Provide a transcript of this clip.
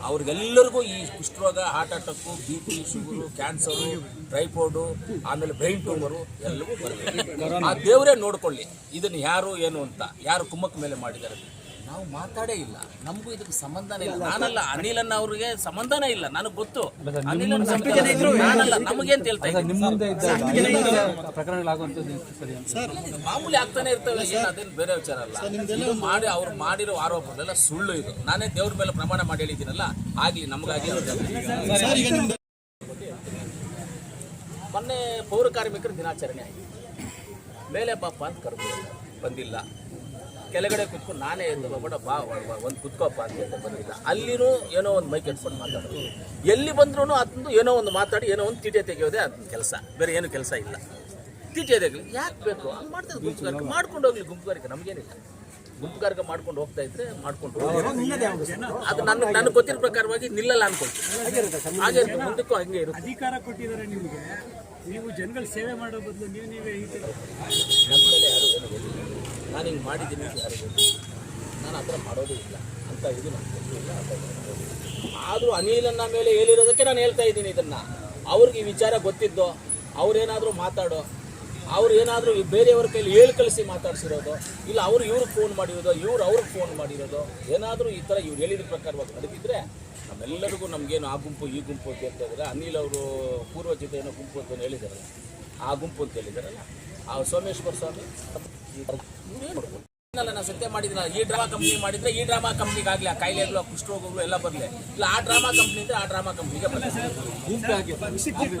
ಅವ್ರಿಗೆಲ್ಲರಿಗೂ ಈ ಕುಷ್ಠರೋಗ heart attack B P sugar cancer typhoid ಆಮೇಲೆ ಬ್ರೈನ್ ಟ್ಯೂಮರು ಎಲ್ಲವೂ ಬರಬೇಕು ಆ ದೇವರೇ ನೋಡ್ಕೊಳ್ಳಿ, ಇದನ್ನು ಯಾರು, ಏನು ಅಂತ, ಯಾರು ಕುಮ್ಮಕ್ಕ ಮೇಲೆ ಮಾಡಿದ್ದಾರೆ ನಾವು ಮಾತಾಡೇ ಇಲ್ಲ. ನಮಗೂ ಇದಕ್ಕೆ ಸಂಬಂಧನೇ ಇಲ್ಲ. ನಾನಲ್ಲ ಅನಿಲನ್ ಅವ್ರಿಗೆ ಸಂಬಂಧನೇ ಇಲ್ಲ. ನನಗೆ ಗೊತ್ತು. ಅನಿಲನ್ ನಾನಲ್ಲ ನಮಗೇನ್ ಹೇಳ್ತಾ ಇದ್ದೀನಿ. ಮಾಮೂಲಿ ಆಗ್ತಾನೆ ಇರ್ತವೆ. ಏನು ಅದೇನು ಬೇರೆ ವಿಚಾರ ಅಲ್ಲ. ಇದು ಮಾಡಿ ಅವ್ರು ಮಾಡಿರೋ ಆರೋಪಗಳೆಲ್ಲ ಸುಳ್ಳು ಇದು. ನಾನೇ ದೇವ್ರ ಮೇಲೆ ಪ್ರಮಾಣ ಮಾಡಿ ಹೇಳಿದ್ದೀನಲ್ಲ ಆಗ್ಲಿ ನಮಗಾಗಿ ಮೊನ್ನೆ ಪೌರ ಕಾರ್ಮಿಕರ ದಿನಾಚರಣೆ ಆಯಿತು. ಮೇಲೆ ಬಾಪ ಅಂತ ಕರೆದು ಬಂದಿಲ್ಲ. ಕೆಳಗಡೆ ಕುತ್ಕೊಂಡು ನಾನೇ ಎದ್ದು ಬಡ ಬಾ ಒಂದು ಕುತ್ಕೋಪ್ಪ ಅಂತ ಬಂದಿಲ್ಲ ಅಲ್ಲಿನೂ ಏನೋ ಒಂದು ಮೈಕ್ ಎತ್ಕೊಂಡು ಮಾತಾಡೋದು ಎಲ್ಲಿ ಬಂದ್ರೂ ಅದನ್ನು ಏನೋ ಒಂದು ಮಾತಾಡಿ ಏನೋ ಒಂದು ತೀಟೆ ತೆಗೆಯೋದೇ ಅದನ್ನ ಕೆಲಸ. ಬೇರೆ ಏನು ಕೆಲಸ ಇಲ್ಲ. ತೀಟೆ ತೆಗಲಿ ಯಾಕೆ ಬೇಕು? ಹಂಗೆ ಮಾಡ್ತಾರೆ ಗುಂಪುಗಾರಿಕೆ. ಮಾಡ್ಕೊಂಡು ಹೋಗ್ಲಿ ಗುಂಪುಗಾರಿಕೆ ನಮಗೇನಿಲ್ಲ. ಗುಂಪುಗಾರಿಕೆ ಮಾಡ್ಕೊಂಡು ಹೋಗ್ತಾ ಇದ್ರೆ ಮಾಡ್ಕೊಂಡು. ಅದು ನನ್ನ ನನಗೆ ಗೊತ್ತಿರೋ ಪ್ರಕಾರವಾಗಿ ನಿಲ್ಲಲ್ಲ ಅನ್ಕೊಳ್ತೀನಿ. ಹಾಗೆ ಮುಂದಕ್ಕೂ ಹಂಗೆ ಇರುತ್ತೆ. ಅಧಿಕಾರ ಕೊಟ್ಟಿದ್ದಾರೆ ನಿಮಗೆ. ನೀವು ಜನಗಳ ಸೇವೆ ಮಾಡೋ ಬದಲು ನೀವು ನೀವೇ ಯಾರು ನಾನು ಹಿಂಗೆ ಮಾಡಿದ್ದೀನಿ ಅಂತ ಯಾರು ನಾನು ಆ ಥರ ಮಾಡೋದು ಇಲ್ಲ ಅಂತ ಇದು ಅಂತ ಆದರೂ ಅನಿಲನ್ನ ಮೇಲೆ ಹೇಳಿರೋದಕ್ಕೆ ನಾನು ಹೇಳ್ತಾ ಇದ್ದೀನಿ ಇದನ್ನು. ಅವ್ರಿಗೆ ಈ ವಿಚಾರ ಗೊತ್ತಿದ್ದೋ, ಅವ್ರೇನಾದರೂ ಮಾತಾಡೋ, ಅವ್ರು ಏನಾದರೂ ಬೇರೆಯವ್ರ ಕೈಲಿ ಹೇಳಿ ಕಳಿಸಿ ಮಾತಾಡ್ಸಿರೋದು, ಇಲ್ಲ ಅವ್ರು ಇವ್ರಿಗೆ ಫೋನ್ ಮಾಡಿರೋದು, ಇವ್ರು ಅವ್ರಿಗೆ ಫೋನ್ ಮಾಡಿರೋದು, ಏನಾದರೂ ಈ ಥರ ಇವ್ರು ಹೇಳಿದ ಪ್ರಕಾರವಾಗಿ ನಡೆದಿದ್ರೆ ನಮ್ಮೆಲ್ಲರಿಗೂ ನಮಗೇನು ಆ ಗುಂಪು, ಈ ಗುಂಪು ಅಂತ ಹೇಳ್ತಾ ಇದ್ದಾರೆ. ಅನಿಲ್ ಅವರು ಪೂರ್ವಜಿತ ಏನೋ ಗುಂಪು ಅಂತ ಹೇಳಿದಾರಲ್ಲ ಆ ಗುಂಪು ಅಂತ ಹೇಳಿದಾರಲ್ಲ ಆ ಸೋಮೇಶ್ವರ ಸ್ವಾಮಿ ನಾನು ಸತ್ಯ ಮಾಡಿದ್ರೆ ಈ ಡ್ರಾಮಾ ಕಂಪ್ನಿ ಮಾಡಿದ್ರೆ ಈ ಡ್ರಾಮಾ ಕಂಪ್ನಿಗಾಗಲಿ ಆ ಕಾಯಿಲೆಗಳು ಆ ಕುಷ್ಠರೋಗಗಳು ಎಲ್ಲ ಬರ್ಲಿ. ಇಲ್ಲ ಆ ಡ್ರಾಮಾ ಕಂಪ್ನಿ ಅಂದ್ರೆ ಆ ಡ್ರಾಮಾ ಕಂಪ್ನಿಗೆ ಬರಲಿ.